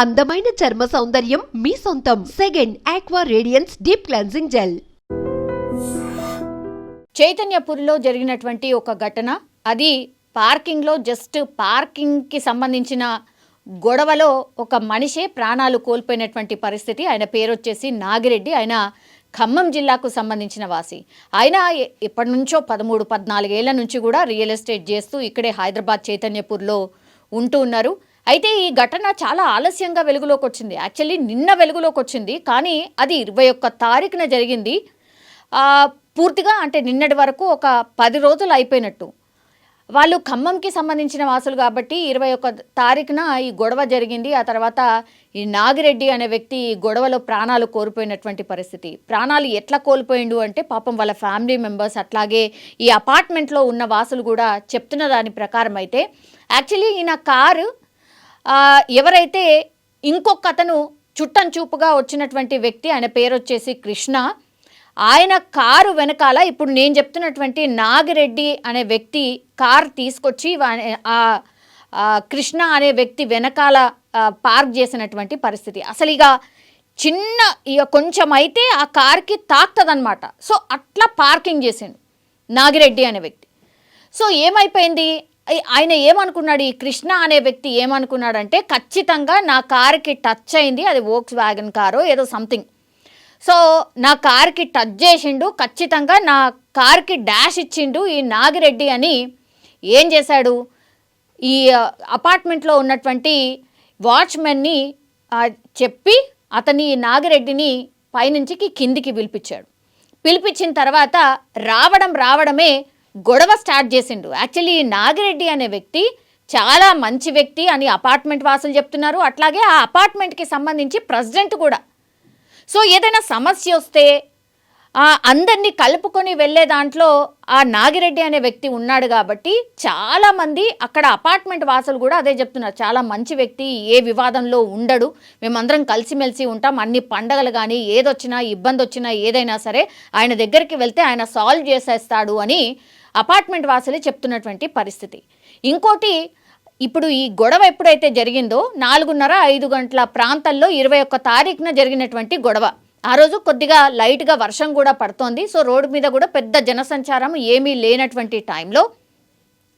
అందమైన చర్మ సౌందర్యం మీ సొంతం. Second aqua radiance deep cleansing gel చైతన్యపూర్లో జరిగినటువంటి ఒక ఘటన. అది పార్కింగ్లో జస్ట్ పార్కింగ్కి సంబంధించిన గొడవలో ఒక మనిషే ప్రాణాలు కోల్పోయినటువంటి పరిస్థితి. ఆయన పేరు వచ్చేసి నాగిరెడ్డి. ఆయన ఖమ్మం జిల్లాకు సంబంధించిన వాసి. ఆయన ఎప్పటి నుంచో పదమూడు పద్నాలుగేళ్ళ నుంచి కూడా రియల్ ఎస్టేట్ చేస్తూ ఇక్కడే హైదరాబాద్ చైతన్యపూర్లో ఉంటూ ఉన్నారు. అయితే ఈ ఘటన చాలా ఆలస్యంగా వెలుగులోకి వచ్చింది. యాక్చువల్లీ నిన్న వెలుగులోకి వచ్చింది. కానీ అది ఇరవై ఒక్క తారీఖున జరిగింది. పూర్తిగా అంటే నిన్నటి వరకు ఒక పది రోజులు అయిపోయినట్టు. వాళ్ళు ఖమ్మంకి సంబంధించిన వాసులు కాబట్టి ఇరవై ఒక్క తారీఖున ఈ గొడవ జరిగింది. ఆ తర్వాత ఈ నాగిరెడ్డి అనే వ్యక్తి ఈ గొడవలో ప్రాణాలు కోల్పోయినటువంటి పరిస్థితి. ప్రాణాలు ఎట్లా కోల్పోయిండు అంటే పాపం వాళ్ళ ఫ్యామిలీ మెంబర్స్ అట్లాగే ఈ అపార్ట్మెంట్లో ఉన్న వాసులు కూడా చెప్తున్న దాని ప్రకారం అయితే. యాక్చువల్లీ ఈయన కారు ఎవరైతే ఇంకొక అతను చుట్టం చూపుగా వచ్చినటువంటి వ్యక్తి ఆయన పేరు వచ్చేసి కృష్ణ. ఆయన కారు వెనకాల ఇప్పుడు నేను చెప్తున్నటువంటి నాగిరెడ్డి అనే వ్యక్తి కార్ తీసుకొచ్చి ఆ కృష్ణ అనే వ్యక్తి వెనకాల పార్క్ చేసినటువంటి పరిస్థితి. అసలు ఇక చిన్న ఇక కొంచెం అయితే ఆ కార్కి తాకుతుందనమాట సో అట్లా పార్కింగ్ చేసిండు నాగిరెడ్డి అనే వ్యక్తి. సో ఏమైపోయింది? ఆయన ఏమనుకున్నాడు? ఈ కృష్ణ అనే వ్యక్తి ఏమనుకున్నాడంటే ఖచ్చితంగా నా కార్కి టచ్ అయింది అది వోక్స్ వ్యాగన్ కారో ఏదో సంథింగ్ సో నా కార్కి టచ్ చేసిండు ఖచ్చితంగా నా కార్కి డాష్ ఇచ్చిండు ఈ నాగిరెడ్డి అని ఏం చేశాడు? ఈ అపార్ట్మెంట్లో ఉన్నటువంటి వాచ్మెన్ని చెప్పి అతని ఈ నాగిరెడ్డిని పైనుంచికి కిందికి పిలిపించాడు. పిలిపించిన తర్వాత రావడం రావడమే గొడవ స్టార్ట్ చేసిండు. యాక్చువల్లీ నాగిరెడ్డి అనే వ్యక్తి చాలా మంచి వ్యక్తి అని అపార్ట్మెంట్ వాసులు చెప్తున్నారు. అట్లాగే ఆ అపార్ట్మెంట్కి సంబంధించి ప్రెసిడెంట్ కూడా. సో ఏదైనా సమస్య వస్తే అందరినీ కలుపుకొని వెళ్ళే దాంట్లో ఆ నాగిరెడ్డి అనే వ్యక్తి ఉన్నాడు కాబట్టి చాలామంది అక్కడ అపార్ట్మెంట్ వాసులు కూడా అదే చెప్తున్నారు. చాలా మంచి వ్యక్తి ఏ వివాదంలో ఉండడు. మేమందరం కలిసిమెలిసి ఉంటాం. అన్ని పండగలు కానీ ఏదొచ్చినా ఇబ్బంది వచ్చినా ఏదైనా సరే ఆయన దగ్గరికి వెళ్తే ఆయన సాల్వ్ చేసేస్తాడు అని అపార్ట్మెంట్ వాసులే చెప్తున్నటువంటి పరిస్థితి. ఇంకోటి ఇప్పుడు ఈ గొడవ ఎప్పుడైతే జరిగిందో నాలుగున్నర ఐదు గంటల ప్రాంతాల్లో ఇరవై ఒక్క తారీఖున జరిగినటువంటి గొడవ. ఆ రోజు కొద్దిగా లైట్గా వర్షం కూడా పడుతోంది. సో రోడ్డు మీద కూడా పెద్ద జనసంచారం ఏమీ లేనటువంటి టైంలో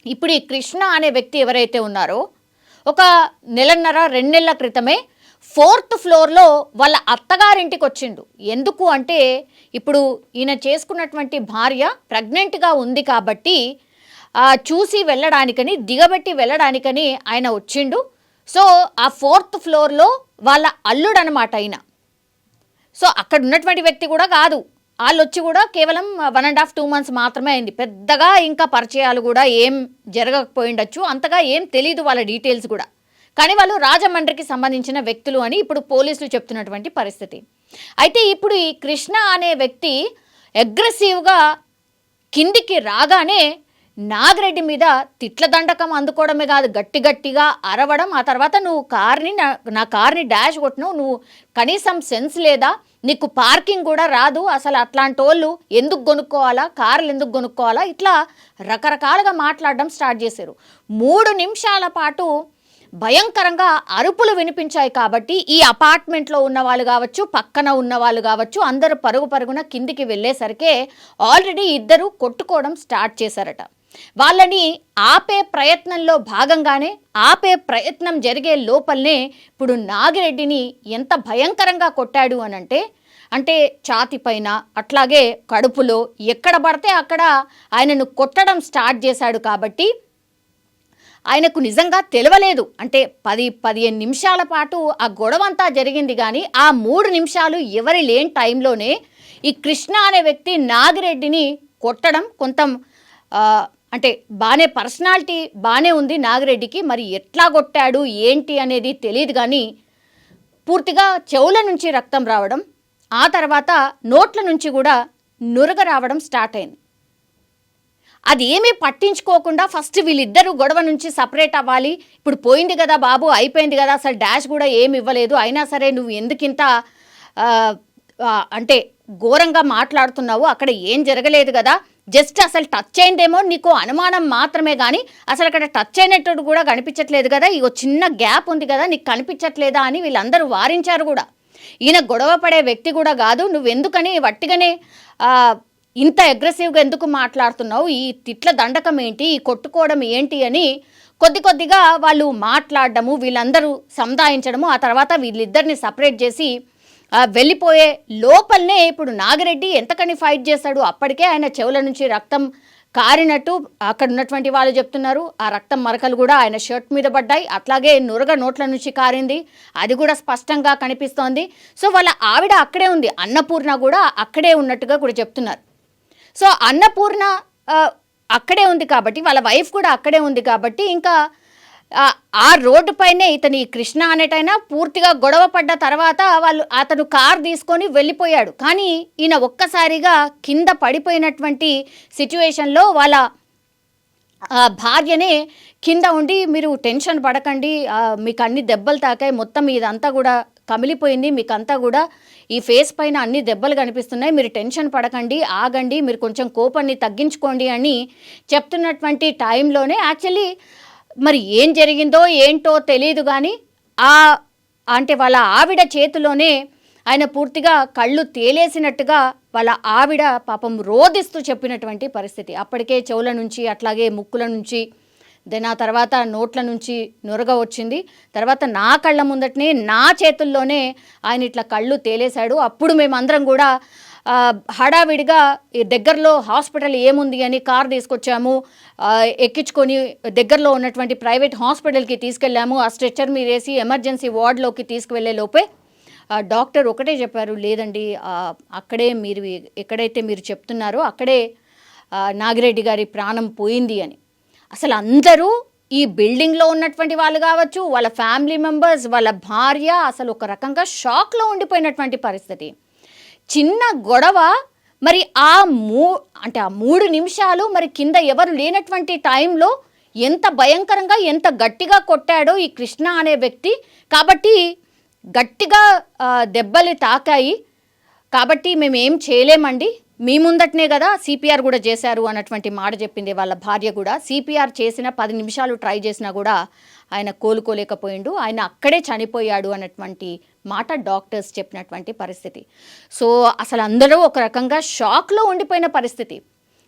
ఇప్పుడు ఈ కృష్ణ అనే వ్యక్తి ఎవరైతే ఉన్నారో ఒక నెలన్నర రెండు నెలల క్రితమే ఫోర్త్ ఫ్లోర్లో వాళ్ళ అత్తగారింటికి వచ్చిండు ఎందుకు అంటే ఇప్పుడు ఈయన చేసుకున్నటువంటి భార్య ప్రెగ్నెంట్గా ఉంది కాబట్టి చూసి వెళ్ళడానికని దిగబెట్టి వెళ్ళడానికని ఆయన వచ్చిండు. సో ఆ ఫోర్త్ ఫ్లోర్లో వాళ్ళ అల్లుడు అనమాట ఆయన సో అక్కడ ఉన్నటువంటి వ్యక్తి కూడా కాదు. వాళ్ళు వచ్చి కూడా కేవలం one and half two months మాత్రమే అయింది. పెద్దగా ఇంకా పరిచయాలు కూడా ఏం జరగకపోయిండొచ్చు అంతగా ఏం తెలియదు వాళ్ళ డీటెయిల్స్ కూడా. కానీ వాళ్ళు రాజమండ్రికి సంబంధించిన వ్యక్తులు అని ఇప్పుడు పోలీసులు చెప్తున్నటువంటి పరిస్థితి. అయితే ఇప్పుడు ఈ కృష్ణ అనే వ్యక్తి అగ్రెసివ్గా కిందికి రాగానే నాగిరెడ్డి మీద తిట్ల దండకం అందుకోవడమే కాదు గట్టి గట్టిగా అరవడం ఆ తర్వాత నువ్వు కార్ని నా నా కార్ని డాష్ కొట్టినావు నువ్వు కనీసం సెన్స్ లేదా నీకు పార్కింగ్ కూడా రాదు అసలు అట్లాంటి వాళ్ళు ఎందుకు కొనుక్కోవాలా కార్లు ఎందుకు కొనుక్కోవాలా ఇట్లా రకరకాలుగా మాట్లాడడం స్టార్ట్ చేశారు. మూడు నిమిషాల పాటు భయంకరంగా అరుపులు వినిపించాయి కాబట్టి ఈ అపార్ట్మెంట్లో ఉన్న వాళ్ళు కావచ్చు పక్కన ఉన్న వాళ్ళు కావచ్చు అందరూ పరుగు పరుగున కిందికి వెళ్ళేసరికే ఆల్రెడీ ఇద్దరు కొట్టుకోవడం స్టార్ట్ చేశారట. వాళ్ళని ఆపే ప్రయత్నంలో భాగంగానే ఆపే ప్రయత్నం జరిగే లోపలనే ఇప్పుడు నాగిరెడ్డిని ఎంత భయంకరంగా కొట్టాడు అనంటే అంటే ఛాతి పైన అట్లాగే కడుపులో ఎక్కడ పడితే అక్కడ ఆయనను కొట్టడం స్టార్ట్ చేశాడు కాబట్టి ఆయనకు నిజంగా తెలియలేదు అంటే పది పదిహేను నిమిషాల పాటు ఆ గొడవ అంతా జరిగింది కానీ ఆ మూడు నిమిషాలు ఎవరి లేని టైంలోనే ఈ కృష్ణ అనే వ్యక్తి నాగిరెడ్డిని కొట్టడం కొంత అంటే బాగానే పర్సనాలిటీ బాగానే ఉంది నాగిరెడ్డికి. మరి ఎట్లా కొట్టాడు ఏంటి అనేది తెలియదు కానీ పూర్తిగా చెవుల నుంచి రక్తం రావడం ఆ తర్వాత నోట్ల నుంచి కూడా నురగ రావడం స్టార్ట్ అయింది. అది ఏమీ పట్టించుకోకుండా ఫస్ట్ వీళ్ళిద్దరూ గొడవ నుంచి సపరేట్ అవ్వాలి. ఇప్పుడు పోయింది కదా బాబు అయిపోయింది కదా అసలు డాష్ కూడా ఏమి ఇవ్వలేదు. అయినా సరే నువ్వు ఎందుకింత అంటే ఘోరంగా మాట్లాడుతున్నావు? అక్కడ ఏం జరగలేదు కదా. జస్ట్ అసలు టచ్ అయిందేమో నీకు అనుమానం మాత్రమే కానీ అసలు అక్కడ టచ్ అయినట్టు కూడా కనిపించట్లేదు కదా. ఇక చిన్న గ్యాప్ ఉంది కదా నీకు కనిపించట్లేదా అని వీళ్ళందరూ వారించారు కూడా. ఈయన గొడవ పడే వ్యక్తి కూడా కాదు. నువ్వెందుకని వట్టిగానే ఇంత అగ్రెసివ్గా ఎందుకు మాట్లాడుతున్నావు? ఈ తిట్ల దండకం ఏంటి? ఈ కొట్టుకోవడం ఏంటి అని కొద్ది కొద్దిగా వాళ్ళు మాట్లాడడము వీళ్ళందరూ సముదాయించడము ఆ తర్వాత వీళ్ళిద్దరిని సపరేట్ చేసి వెళ్ళిపోయే లోపలనే ఇప్పుడు నాగిరెడ్డి ఎంతకని ఫైట్ చేశాడు అప్పటికే ఆయన చెవుల నుంచి రక్తం కారినట్టు అక్కడ ఉన్నటువంటి వాళ్ళు చెప్తున్నారు. ఆ రక్తం మరకలు కూడా ఆయన షర్ట్ మీద పడ్డాయి. అట్లాగే నురగ నోట్ల నుంచి కారింది. అది కూడా స్పష్టంగా కనిపిస్తోంది. సో వాళ్ళ ఆవిడ అక్కడే ఉంది. అన్నపూర్ణ కూడా అక్కడే ఉన్నట్టుగా కూడా చెప్తున్నారు. సో అన్నపూర్ణ అక్కడే ఉంది కాబట్టి వాళ్ళ వైఫ్ కూడా అక్కడే ఉంది కాబట్టి ఇంకా ఆ, రోడ్డు పైనే ఇతని కృష్ణ అనేటైనా పూర్తిగా గొడవ పడ్డ తర్వాత వాళ్ళు అతను కార్ తీసుకొని వెళ్ళిపోయాడు. కానీ ఈయన ఒక్కసారిగా కింద పడిపోయినటువంటి సిచ్యువేషన్లో వాళ్ళ భార్యనే కింద ఉండి మీరు టెన్షన్ పడకండి మీకు అన్ని దెబ్బలు తాకాయి మొత్తం ఇదంతా కూడా కమిలిపోయింది మీకు అంతా కూడా ఈ ఫేస్ పైన అన్ని దెబ్బలు కనిపిస్తున్నాయి. మీరు టెన్షన్ పడకండి ఆగండి మీరు కొంచెం కోపాన్ని తగ్గించుకోండి అని చెప్తున్నటువంటి టైంలోనే యాక్చువల్లీ మరి ఏం జరిగిందో ఏంటో తెలియదు కానీ ఆ అంటే వాళ్ళ ఆవిడ చేతిలోనే ఆయన పూర్తిగా కళ్ళు తేలేసినట్టుగా వాళ్ళ ఆవిడ పాపం రోదిస్తూ చెప్పినటువంటి పరిస్థితి. అప్పటికే చెవుల నుంచి అట్లాగే ముక్కుల నుంచి దెన్ ఆ తర్వాత నోట్ల నుంచి నురగ వచ్చింది. తర్వాత నా కళ్ళ ముందటనే నా చేతుల్లోనే ఆయన ఇట్లా కళ్ళు తేలేశాడు. అప్పుడు మేమందరం కూడా హడావిడిగా ఈ దగ్గరలో హాస్పిటల్ ఏముంది అని కార్ తీసుకొచ్చాము. ఎక్కించుకొని దగ్గరలో ఉన్నటువంటి ప్రైవేట్ హాస్పిటల్కి తీసుకెళ్ళాము. ఆ స్ట్రెచ్చర్ మీద వేసి ఎమర్జెన్సీ వార్డులోకి తీసుకువెళ్ళే లోపే డాక్టర్ ఒకటే చెప్పారు లేదండి అక్కడే మీరు ఎక్కడైతే మీరు చెప్తున్నారో అక్కడే నాగిరెడ్డి గారి ప్రాణం పోయింది అని. అసలు అందరూ ఈ బిల్డింగ్లో ఉన్నటువంటి వాళ్ళు కావచ్చు వాళ్ళ ఫ్యామిలీ మెంబర్స్ వాళ్ళ భార్య అసలు ఒక రకంగా షాక్లో ఉండిపోయినటువంటి పరిస్థితి. చిన్న గొడవ మరి ఆ మూ అంటే ఆ మూడు నిమిషాలు మరి కింద ఎవరు లేనటువంటి టైంలో ఎంత భయంకరంగా ఎంత గట్టిగా కొట్టాడో ఈ కృష్ణ అనే వ్యక్తి. కాబట్టి గట్టిగా దెబ్బలు తాకాయి. కాబట్టి మేము ఏం చేయలేమండి. మీ ముందటనే కదా సిపిఆర్ కూడా చేశారు అన్నటువంటి మాట చెప్పింది వాళ్ళ భార్య కూడా. సిపిఆర్ చేసిన పది నిమిషాలు ట్రై చేసినా కూడా ఆయన కోలుకోలేకపోయిండు. ఆయన అక్కడే చనిపోయాడు అన్నటువంటి మాట డాక్టర్స్ చెప్పినటువంటి పరిస్థితి. సో అసలు అందరూ ఒక రకంగా షాక్లో ఉండిపోయిన పరిస్థితి.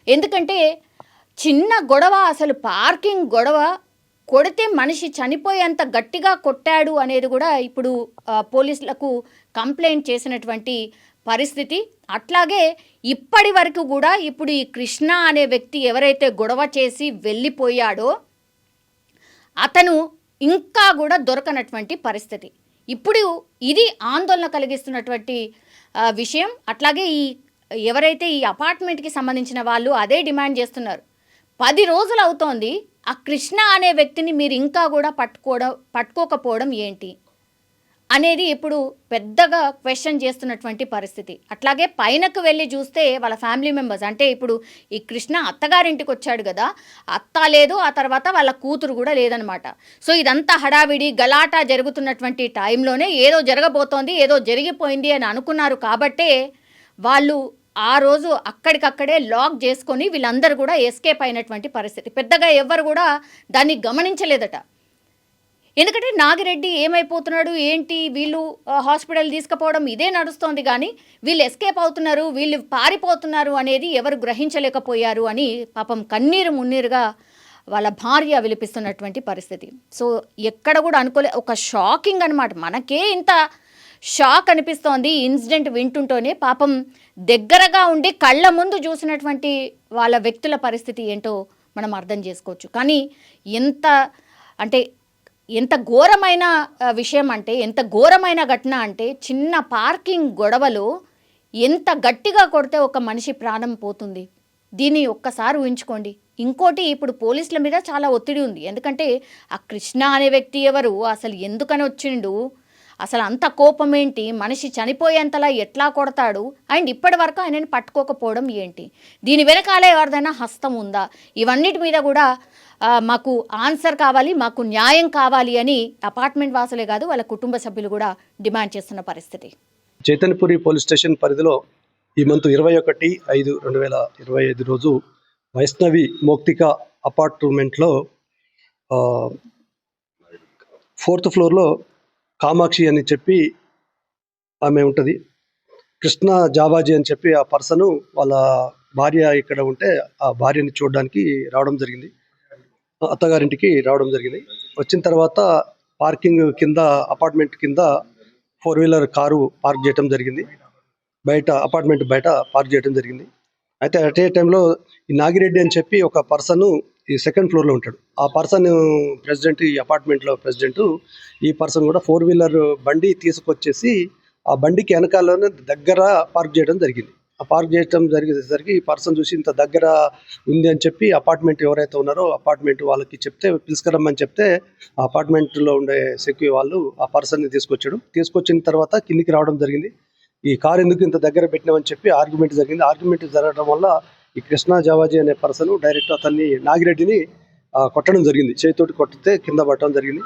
ఎందుకంటే చిన్న గొడవ అసలు పార్కింగ్ గొడవ కొడితే మనిషి చనిపోయేంత గట్టిగా కొట్టాడు అనేది కూడా ఇప్పుడు పోలీసులకు కంప్లైంట్ చేసినటువంటి పరిస్థితి. అట్లాగే ఇప్పటి వరకు కూడా ఇప్పుడు ఈ కృష్ణ అనే వ్యక్తి ఎవరైతే గొడవ చేసి వెళ్ళిపోయాడో అతను ఇంకా కూడా దొరకనటువంటి పరిస్థితి. ఇప్పుడు ఇది ఆందోళన కలిగిస్తున్నటువంటి విషయం. అట్లాగే ఈ ఎవరైతే ఈ అపార్ట్మెంట్కి సంబంధించిన వాళ్ళు అదే డిమాండ్ చేస్తున్నారు. పది రోజులు అవుతోంది. ఆ కృష్ణ అనే వ్యక్తిని మీరు ఇంకా కూడా పట్టుకోవడం పట్టుకోకపోవడం ఏంటి? అనేది ఇప్పుడు పెద్దగా క్వశ్చన్ చేస్తున్నటువంటి పరిస్థితి. అట్లాగే పైనకు వెళ్ళి చూస్తే వాళ్ళ ఫ్యామిలీ మెంబర్స్ అంటే ఇప్పుడు ఈ కృష్ణ అత్తగారింటికి వచ్చాడు కదా అత్త లేదు ఆ తర్వాత వాళ్ళ కూతురు కూడా లేదనమాట. సో ఇదంతా హడావిడి గలాటా జరుగుతున్నటువంటి టైంలోనే ఏదో జరగబోతోంది ఏదో జరిగిపోయింది అని అనుకున్నారు కాబట్టే వాళ్ళు ఆ రోజు అక్కడికక్కడే లాక్ చేసుకొని వీళ్ళందరూ కూడా ఎస్కేప్ అయినటువంటి పరిస్థితి. పెద్దగా ఎవ్వరు కూడా దాన్ని గమనించలేదట. ఎందుకంటే నాగిరెడ్డి ఏమైపోతున్నాడు? ఏంటి? వీళ్ళు హాస్పిటల్ తీసుకుపోవడం ఇదే నడుస్తోంది కానీ వీళ్ళు ఎస్కేప్ అవుతున్నారు వీళ్ళు పారిపోతున్నారు అనేది ఎవరు గ్రహించలేకపోయారు అని పాపం కన్నీరు మున్నీరుగా వాళ్ళ భార్య విలిపిస్తున్నటువంటి పరిస్థితి. సో ఎక్కడ కూడా అనుకోలే ఒక షాకింగ్ అనమాట మనకే ఇంత షాక్ అనిపిస్తోంది ఇన్సిడెంట్ వింటుంటేనే. పాపం దగ్గరగా ఉండి కళ్ళ ముందు చూసినటువంటి వాళ్ళ వ్యక్తుల పరిస్థితి ఏంటో మనం అర్థం చేసుకోవచ్చు. కానీ ఎంత అంటే ఎంత ఘోరమైన విషయం అంటే ఎంత ఘోరమైన ఘటన అంటే చిన్న పార్కింగ్ గొడవలో ఎంత గట్టిగా కొడితే ఒక మనిషి ప్రాణం పోతుంది. దీన్ని ఒక్కసారి ఊహించుకోండి. ఇంకోటి ఇప్పుడు పోలీసుల మీద చాలా ఒత్తిడి ఉంది. ఎందుకంటే ఆ కృష్ణ అనే వ్యక్తి ఎవరు? అసలు ఎందుకని వచ్చిండు? అసలు అంత కోపం ఏంటి మనిషి చనిపోయేంతలా ఎట్లా కొడతాడు? అండ్ ఇప్పటి వరకు ఆయనని పట్టుకోకపోవడం ఏంటి? దీని వెనకాల ఎవరిదైనా హస్తం ఉందా? ఇవన్నిటి మీద కూడా మాకు ఆన్సర్ కావాలి మాకు న్యాయం కావాలి అని అపార్ట్మెంట్ వాసులే కాదు వాళ్ళ కుటుంబ సభ్యులు కూడా డిమాండ్ చేస్తున్న పరిస్థితి. చైతన్యపురి పోలీస్ స్టేషన్ పరిధిలో ఈ మంత్ ఇరవై ఒకటి ఐదు రెండు వేల ఇరవై ఐదు రోజు వైష్ణవి మౌక్తిక అపార్ట్మెంట్లో ఫోర్త్ ఫ్లోర్లో కామాక్షి అని చెప్పి ఆమె ఉంటుంది. కృష్ణ జాబాజీ అని చెప్పి ఆ పర్సన్ వాళ్ళ భార్య ఇక్కడ ఉంటే ఆ భార్యని చూడడానికి రావడం జరిగింది. అత్తగారింటికి రావడం జరిగింది. వచ్చిన తర్వాత పార్కింగ్ కింద అపార్ట్మెంట్ కింద ఫోర్ వీలర్ కారు పార్క్ చేయడం జరిగింది. బయట అపార్ట్మెంట్ బయట పార్క్ చేయడం జరిగింది. అయితే అట్ ఏ టైంలో ఈ నాగిరెడ్డి అని చెప్పి ఒక పర్సన్ ఈ సెకండ్ ఫ్లోర్లో ఉంటాడు. ఆ పర్సన్ ప్రెసిడెంట్ ఈ అపార్ట్మెంట్లో ప్రెసిడెంట్ ఈ పర్సన్ కూడా ఫోర్ వీలర్ బండి తీసుకొచ్చేసి ఆ బండికి వెనకాలనే దగ్గర పార్క్ చేయడం జరిగింది. ఆ పార్క్ చేయడం జరిగేసరికి ఈ పర్సన్ చూసి ఇంత దగ్గర ఉంది అని చెప్పి అపార్ట్మెంట్ ఎవరైతే ఉన్నారో అపార్ట్మెంట్ వాళ్ళకి చెప్తే పిలుచుకురమ్మని చెప్తే ఆ అపార్ట్మెంట్లో ఉండే సెక్యూ వాళ్ళు ఆ పర్సన్ని తీసుకొచ్చాడు. తీసుకొచ్చిన తర్వాత కిందికి రావడం జరిగింది. ఈ కారు ఎందుకు ఇంత దగ్గర పెట్టినామని చెప్పి ఆర్గ్యుమెంట్ జరిగింది. ఆర్గ్యుమెంట్ జరగడం వల్ల ఈ కృష్ణా జావాజీ అనే పర్సన్ డైరెక్ట్ అతన్ని నాగిరెడ్డిని కొట్టడం జరిగింది. చేతితోటి కొట్టితే కింద పట్టడం జరిగింది.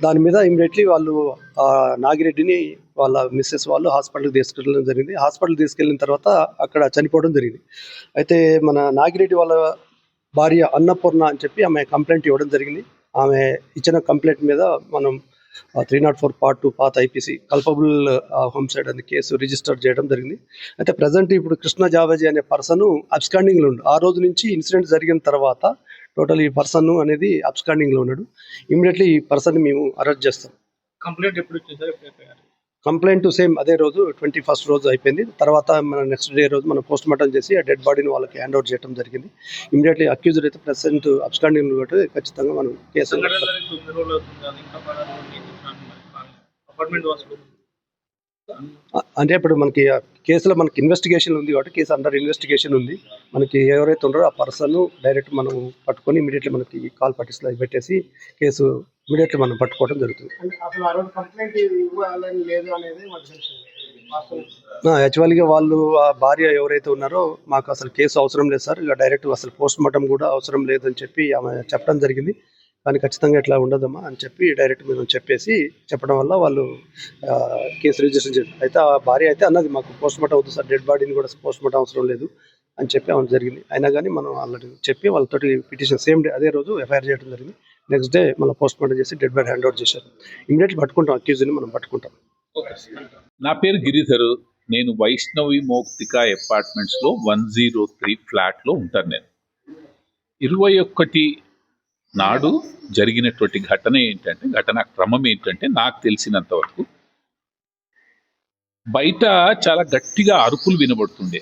దాని మీద ఇమీడియట్లీ వాళ్ళు ఆ, నాగిరెడ్డిని వాళ్ళ మిస్సెస్ వాళ్ళు హాస్పిటల్కి తీసుకెళ్ళడం జరిగింది. హాస్పిటల్ తీసుకెళ్ళిన తర్వాత అక్కడ చనిపోవడం జరిగింది. అయితే మన నాగిరెడ్డి వాళ్ళ భార్య అన్నపూర్ణ అని చెప్పి ఆమె కంప్లైంట్ ఇవ్వడం జరిగింది. ఆమె ఇచ్చిన కంప్లైంట్ మీద మనం three not four part two path IPC culpable homicide అనే కేసు రిజిస్టర్ చేయడం జరిగింది. అయితే ప్రజెంట్ ఇప్పుడు కృష్ణ జావాజీ అనే పర్సన్ అబ్స్కాండింగ్లో ఉండు ఆ రోజు నుంచి ఇన్సిడెంట్ జరిగిన తర్వాత టోటల్ ఈ పర్సన్ అనేది అబ్స్కాండింగ్లో ఉన్నాడు. ఇమీడియట్లీ ఈ పర్సన్ మేము అరెస్ట్ చేస్తాం. కంప్లైంట్ ఎప్పుడు కంప్లైంట్ సేమ్ అదే రోజు ట్వంటీ ఫస్ట్ రోజు అయిపోయింది. తర్వాత మన నెక్స్ట్ డే రోజు మనం పోస్ట్ మార్టం చేసి ఆ డెడ్ బాడీని వాళ్ళకి హ్యాండ్ అవుట్ చేయడం జరిగింది. ఇమీడియట్లీ అక్యూజ్డ్ అయితే ప్రెసెంట్ అబ్స్కాండింగ్ కాబట్టి ఖచ్చితంగా మనం కేసు అంటే ఇప్పుడు మనకి కేసులో మనకి ఇన్వెస్టిగేషన్ ఉంది కాబట్టి కేసు అండర్ ఇన్వెస్టిగేషన్ ఉంది. మనకి ఎవరైతే ఉన్నారో ఆ పర్సన్ డైరెక్ట్ మనం పట్టుకొని ఇమీడియట్లీ మనకి కాల్ పట్టిస్లో పెట్టేసి కేసు ఇమీడియట్లీ మనం పట్టుకోవడం జరుగుతుంది. యాక్చువల్గా వాళ్ళు ఆ భార్య ఎవరైతే ఉన్నారో మాకు అసలు కేసు అవసరం లేదు సార్. ఇక డైరెక్ట్ అసలు పోస్ట్ మార్టం కూడా అవసరం లేదని చెప్పి ఆమె చెప్పడం జరిగింది. కానీ ఖచ్చితంగా ఇట్లా ఉండదమ్మా అని చెప్పి డైరెక్ట్ మేము చెప్పేసి చెప్పడం వల్ల వాళ్ళు కేసు రిజిస్టర్ చేశారు. అయితే ఆ భార్య అయితే అన్నది మాకు పోస్ట్ మార్టం అవుతుంది సార్ డెడ్ బాడీని కూడా పోస్ట్ మార్టం అవసరం లేదు అని చెప్పి ఆమె జరిగింది. అయినా కానీ మనం ఆల్రెడీ చెప్పి వాళ్ళతోటి పిటిషన్ సేమ్ డే అదే రోజు ఎఫ్ఐఆర్ చేయడం జరిగింది. నెక్స్ట్ డే మనం పోస్ట్ మార్టం చేసి డెడ్ బాడీ హ్యాండ్ అవుట్ చేశారు. ఇమీడియట్లీ పట్టుకుంటాం అక్యూజ్ని మనం పట్టుకుంటాం. నా పేరు గిరిధర్. నేను వైష్ణవి మౌక్తిక అపార్ట్మెంట్స్లో వన్ జీరో త్రీ ఫ్లాట్లో ఉంటాను నేను. ఇరవై ఒకటి నాడు జరిగినటువంటి ఘటన ఏంటంటే ఘటన క్రమం ఏంటంటే నాకు తెలిసినంత వరకు బయట చాలా గట్టిగా అరుపులు వినబడుతుండే.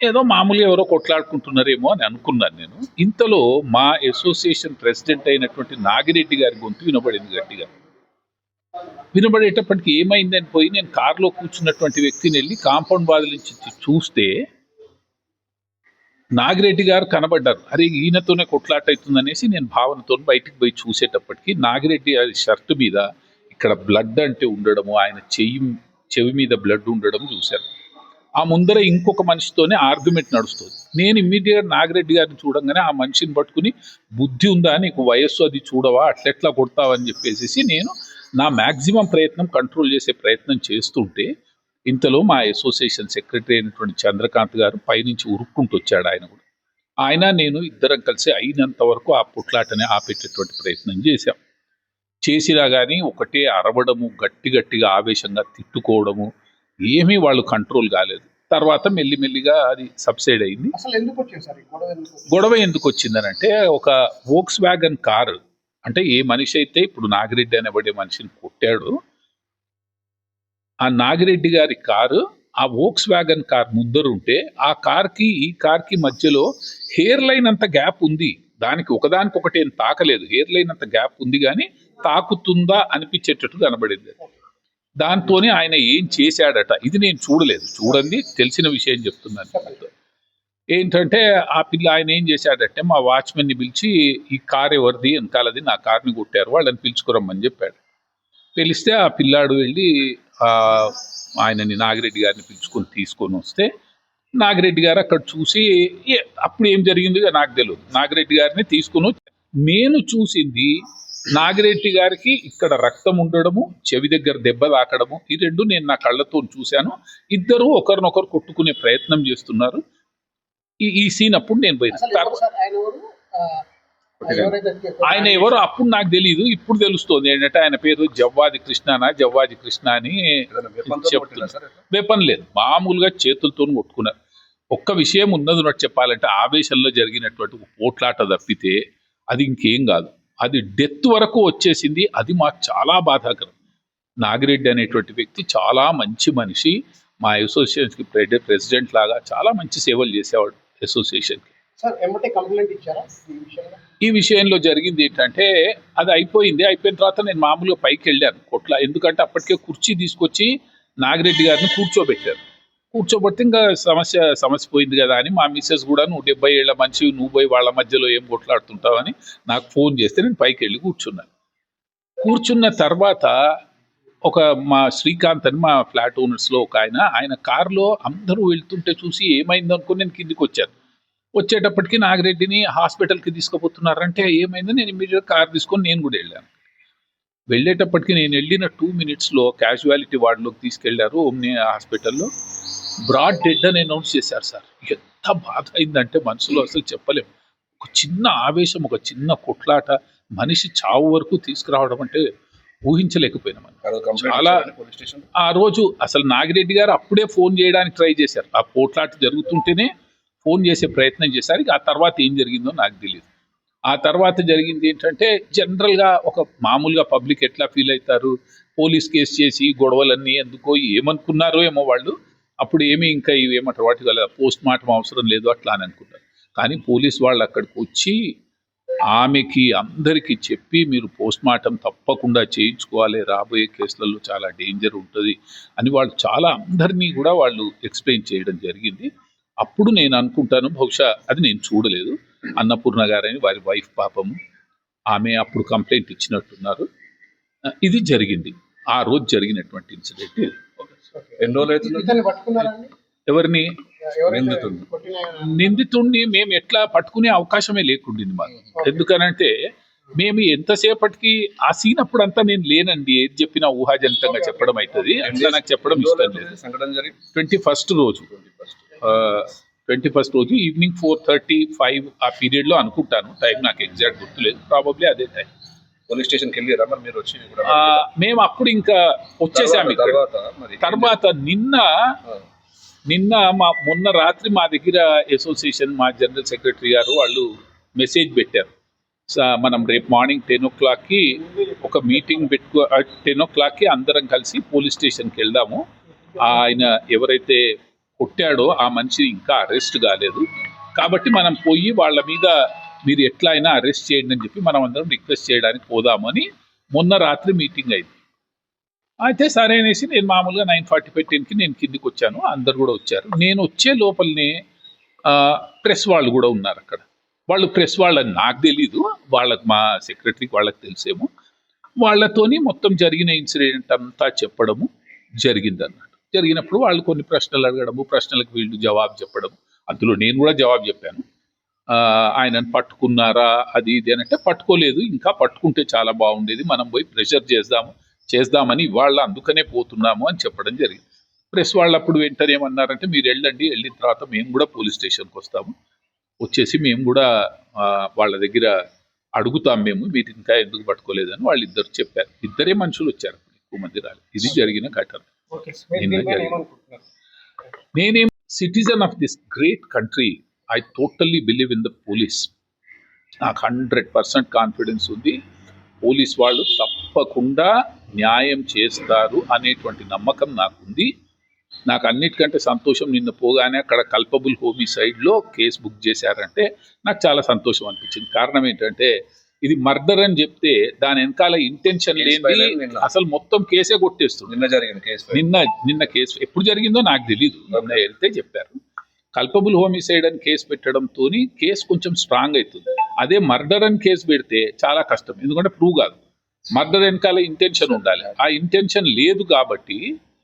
ఏదో మామూలుగా ఎవరో కొట్లాడుకుంటున్నారేమో అని అనుకున్నాను నేను. ఇంతలో మా అసోసియేషన్ ప్రెసిడెంట్ అయినటువంటి నాగిరెడ్డి గారి గొంతు వినబడింది గట్టిగా. వినబడేటప్పటికి ఏమైందని పోయి నేను కారులో కూర్చున్నటువంటి వ్యక్తిని వెళ్ళి కాంపౌండ్ బాధలించి చూస్తే నాగిరెడ్డి గారు కనబడ్డారు. అరే ఈయనతోనే కొట్లాట అవుతుందనేసి నేను భావనతో బయటికి పోయి చూసేటప్పటికి నాగిరెడ్డి అది షర్ట్ మీద ఇక్కడ బ్లడ్ అంటే ఉండడము ఆయన చెయ్యి చెవి మీద బ్లడ్ ఉండడం చూశారు. ఆ ముందర ఇంకొక మనిషితోనే ఆర్గ్యుమెంట్ నడుస్తుంది. నేను ఇమ్మీడియట్ నాగిరెడ్డి గారిని చూడంగానే ఆ మనిషిని పట్టుకుని బుద్ధి ఉందా నీకు వయస్సు అది చూడవా అట్లెట్లా కొడతావని చెప్పేసి నేను నా మ్యాక్సిమం ప్రయత్నం కంట్రోల్ చేసే ప్రయత్నం చేస్తుంటే ఇంతలో మా అసోసియేషన్ సెక్రటరీ అయినటువంటి చంద్రకాంత్ గారు పైనుంచి ఉరుక్కుంటూ వచ్చాడు ఆయన కూడా. ఆయన నేను ఇద్దరం కలిసి అయినంత వరకు ఆ పుట్లాటని ఆపేటటువంటి ప్రయత్నం చేశాం. చేసినా కానీ ఒకటే అరవడము గట్టి గట్టిగా ఆవేశంగా తిట్టుకోవడము ఏమీ వాళ్ళు కంట్రోల్ కాలేదు. తర్వాత మెల్లిమెల్లిగా అది సబ్సైడ్ అయింది? గొడవ ఎందుకు వచ్చిందనంటే ఒక వోక్స్ వ్యాగన్ కారు అంటే ఏ మనిషి అయితే ఇప్పుడు నాగిరెడ్డి అనబడే మనిషిని కొట్టాడు ఆ నాగిరెడ్డి గారి కారు ఆ వోక్స్ వ్యాగన్ కార్ ముందర ఉంటే ఆ కార్కి ఈ కార్కి మధ్యలో హెయిర్ లైన్ అంత గ్యాప్ ఉంది. దానికి ఒకదానికి ఒకటి ఏం తాకలేదు. హెయిర్ లైన్ అంత గ్యాప్ ఉంది కానీ తాకుతుందా అనిపించేటట్టు కనబడింది. దాంతోనే ఆయన ఏం చేశాడట ఇది నేను చూడలేదు. చూడండి తెలిసిన విషయం చెప్తున్నాను. ఏంటంటే ఆ పిల్ల ఆయన ఏం చేశాడంటే మా వాచ్మెన్ని పిలిచి ఈ కార్ ఎవరిది వెనకాలది నా కార్ని కొట్టారు వాళ్ళని పిలుచుకురమ్మని చెప్పాడు. పిలిస్తే ఆ పిల్లాడు వెళ్ళి ఆయనని నాగిరెడ్డి గారిని పిలుచుకొని తీసుకొని వస్తే నాగిరెడ్డి గారు అక్కడ చూసి అప్పుడు ఏం జరిగిందిగా నాకు తెలియదు నాగిరెడ్డి గారిని తీసుకొని నేను చూసింది నాగిరెడ్డి గారికి ఇక్కడ రక్తం ఉండడము చెవి దగ్గర దెబ్బ తాకడము ఈ రెండు నేను నా కళ్ళతో చూశాను. ఇద్దరు ఒకరినొకరు కొట్టుకునే ప్రయత్నం చేస్తున్నారు. ఈ సీన్ అప్పుడు నేను పోయిన. ఆయన ఎవరు? అప్పుడు నాకు తెలియదు ఇప్పుడు తెలుస్తోంది. ఏంటంటే ఆయన పేరు జవ్వాది కృష్ణనా జవ్వాది కృష్ణ అని చెప్తున్నారు. వెపన్ లేదు. మామూలుగా చేతులతో కొట్టుకున్నారు. ఒక్క విషయం ఉన్నది ఉన్నట్టు చెప్పాలంటే ఆవేశంలో జరిగినటువంటి పోట్లాట తప్పితే అది ఇంకేం కాదు. అది డెత్ వరకు వచ్చేసింది. అది మాకు చాలా బాధాకరం. నాగిరెడ్డి అనేటువంటి వ్యక్తి చాలా మంచి మనిషి. మా అసోసియేషన్కి ప్రెసిడెంట్ లాగా చాలా మంచి సేవలు చేసేవాడు అసోసియేషన్కి. ఈ విషయంలో? జరిగింది ఏంటంటే అది అయిపోయింది. అయిపోయిన తర్వాత నేను మామూలుగా పైకి వెళ్ళాను కొట్ల. ఎందుకంటే అప్పటికే కుర్చీ తీసుకొచ్చి నాగిరెడ్డి గారిని కూర్చోబెట్టారు. కూర్చోబెడితే ఇంకా సమస్య సమస్య పోయింది కదా అని మా మిస్సెస్ కూడా నువ్వు డెబ్బై ఏళ్ళ మంచి నువ్వు పోయి వాళ్ళ మధ్యలో ఏం కొట్లాడుతుంటావని నాకు ఫోన్ చేస్తే నేను పైకి వెళ్ళి కూర్చున్నాను కూర్చున్న తర్వాత ఒక మా శ్రీకాంత్ అని మా ఫ్లాట్ ఓనర్స్లో ఒక ఆయన ఆయన కారులో అందరూ వెళ్తుంటే చూసి ఏమైందనుకుని నేను కిందికి వచ్చాను. వచ్చేటప్పటికి నాగిరెడ్డిని హాస్పిటల్కి తీసుకుపోతున్నారంటే ఏమైందో? నేను ఇమీడియట్ కార్ తీసుకొని నేను కూడా వెళ్ళాను. వెళ్ళేటప్పటికి నేను వెళ్ళిన టూ మినిట్స్లో క్యాజువాలిటీ వార్డులోకి తీసుకెళ్ళారు ఓమ్ని హాస్పిటల్లో. బ్రాడ్ డెడ్ అని అనౌన్స్ చేశారు సార్. ఎంత బాధ అయిందంటే మనసులో అసలు చెప్పలేం. ఒక చిన్న ఆవేశం ఒక చిన్న కొట్లాట మనిషి చావు వరకు తీసుకురావడం అంటే ఊహించలేకపోయినాం. చాలా ఆ రోజు అసలు నాగిరెడ్డి గారు అప్పుడే ఫోన్ చేయడానికి ట్రై చేశారు. ఆ పోట్లాట జరుగుతుంటేనే ఫోన్ చేసే ప్రయత్నం చేశారు. ఇక ఆ తర్వాత ఏం జరిగిందో నాకు తెలియదు ఆ తర్వాత జరిగింది ఏంటంటే జనరల్గా ఒక మామూలుగా పబ్లిక్ ఎట్లా ఫీల్ అవుతారు? పోలీస్ కేసు చేసి గొడవలన్నీ ఎందుకో ఏమనుకున్నారో ఏమో వాళ్ళు. అప్పుడు ఏమీ ఇంకా ఇవి ఏమంటారు వాటి వల్ల పోస్ట్ మార్టం అవసరం లేదు అట్లా అని అనుకుంటారు. కానీ పోలీస్ వాళ్ళు అక్కడికి వచ్చి ఆమెకి అందరికీ చెప్పి మీరు పోస్ట్ మార్టం తప్పకుండా చేయించుకోవాలి. రాబోయే కేసులలో చాలా డేంజర్ ఉంటుంది అని వాళ్ళు చాలా అందరినీ కూడా వాళ్ళు ఎక్స్ప్లెయిన్ చేయడం జరిగింది. అప్పుడు నేను అనుకుంటాను బహుశా అది నేను చూడలేదు. అన్నపూర్ణ గారని వారి వైఫ్ పాపము ఆమె అప్పుడు కంప్లైంట్ ఇచ్చినట్టున్నారు. ఇది జరిగింది. ఆ రోజు జరిగినటువంటి ఇన్సిడెంట్. ఎన్ని రోజులు అవుతుంది? ఎవరిని? నిందితుడిని. మేము ఎట్లా పట్టుకునే అవకాశమే లేకుండింది మాకు. ఎందుకనంటే మేము ఎంతసేపటికి ఆ సీన్ అప్పుడు అంతా నేను లేనండి. ఏది చెప్పినా ఊహాజనితంగా చెప్పడం అవుతుంది. అట్లా నాకు చెప్పడం ఇష్టం లేదు. ట్వంటీ ఫస్ట్ రోజు. ట్వంటీ ఫస్ట్ రోజు ఈవినింగ్ ఫోర్ థర్టీ ఫైవ్ ఆ పీరియడ్లో అనుకుంటాను. టైం నాకు ఎగ్జాక్ట్ గుర్తులేదు. ప్రాబబ్లీ అదే టైం పోలీస్ స్టేషన్కి వెళ్ళారా మరి? మీరు వచ్చి మేము అప్పుడు ఇంకా వచ్చేసాము తర్వాత మరి తర్వాత నిన్న నిన్న మా మొన్న రాత్రి మా దగ్గర అసోసియేషన్ మా జనరల్ సెక్రటరీ గారు వాళ్ళు మెసేజ్ పెట్టారు. స- మనం రేపు మార్నింగ్ టెన్ ఓ క్లాక్కి ఒక మీటింగ్ పెట్టుకో టెన్ ఓ క్లాక్కి అందరం కలిసి పోలీస్ స్టేషన్కి వెళ్దాము. ఆయన ఎవరైతే కొట్టాడో ఆ మనిషి ఇంకా అరెస్ట్ కాలేదు. కాబట్టి మనం పోయి వాళ్ళ మీద మీరు ఎట్లా అయినా అరెస్ట్ చేయండి అని చెప్పి మనం అందరం రిక్వెస్ట్ చేయడానికి పోదామని మొన్న రాత్రి మీటింగ్ అయింది. అయితే సరే అనేసి నేను మామూలుగా నైన్ ఫార్టీ ఫైవ్ టెన్కి నేను కిందికి వచ్చాను. అందరు కూడా వచ్చారు. నేను వచ్చే లోపలనే ప్రెస్ వాళ్ళు కూడా ఉన్నారు అక్కడ. వాళ్ళు ప్రెస్ వాళ్ళని నాకు తెలీదు. వాళ్ళకి మా సెక్రటరీకి వాళ్ళకి తెలిసేమో. వాళ్ళతోని మొత్తం జరిగిన ఇన్సిడెంట్ అంతా చెప్పడము జరిగిందన్నమాట. జరిగినప్పుడు వాళ్ళు కొన్ని ప్రశ్నలు అడగడము ప్రశ్నలకు వీళ్ళు జవాబు చెప్పడం అందులో నేను కూడా జవాబు చెప్పాను. ఆయనను పట్టుకున్నారా అది ఇది అని అంటే పట్టుకోలేదు. ఇంకా పట్టుకుంటే చాలా బాగుండేది. మనం పోయి ప్రెషర్ చేద్దాము చేద్దామని వాళ్ళు అందుకనే పోతున్నాము అని చెప్పడం జరిగింది. ప్రెస్ వాళ్ళు అప్పుడు వెంటనే ఏమన్నారంటే మీరు వెళ్ళండి వెళ్ళిన తర్వాత మేము కూడా పోలీస్ స్టేషన్కి వస్తాము. వచ్చేసి మేము కూడా వాళ్ళ దగ్గర అడుగుతాం మేము మీరు ఇంకా ఎందుకు పట్టుకోలేదని వాళ్ళిద్దరు చెప్పారు. ఇద్దరే మనుషులు వచ్చారు. ఎక్కువ మంది రాలేదు. ఇది జరిగిన ఘటన. నేనేం citizen of this great country I totally believe in the police నాకు హండ్రెడ్ పర్సెంట్ కాన్ఫిడెన్స్ ఉంది. పోలీస్ వాళ్ళు తప్పకుండా న్యాయం చేస్తారు అనేటువంటి నమ్మకం నాకుంది. నాకు అన్నిటికంటే సంతోషం నిన్న పోగానే అక్కడ కల్పబుల్ హోమిసైడ్లో కేసు బుక్ చేశారంటే నాకు చాలా సంతోషం అనిపించింది. కారణం ఏంటంటే ఇది మర్డర్ అని చెప్తే దాని వెనకాల ఇంటెన్షన్ లేని. అసలు మొత్తం కేసే కొట్టేస్తుంది. నిన్న జరిగిన కేసు. నిన్న నిన్న కేసు ఎప్పుడు జరిగిందో నాకు తెలియదు నిన్న వెళ్తే చెప్పారు. కల్పబుల్ హోమిసైడ్ అని కేసు పెట్టడంతో కేసు కొంచెం స్ట్రాంగ్ అవుతుంది. అదే మర్డర్ అని కేసు పెడితే చాలా కష్టం. ఎందుకంటే ప్రూవ్ కాదు. మర్డర్ వెనకాల ఇంటెన్షన్ ఉండాలి. ఆ ఇంటెన్షన్ లేదు కాబట్టి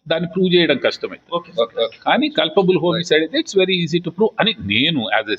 దాన్ని ప్రూవ్ చేయడం కష్టమైంది ఓకే కానీ కల్పబుల్ హోమిసైడ్ అయితే it's very easy to prove అని నేను యాజ్ ఎ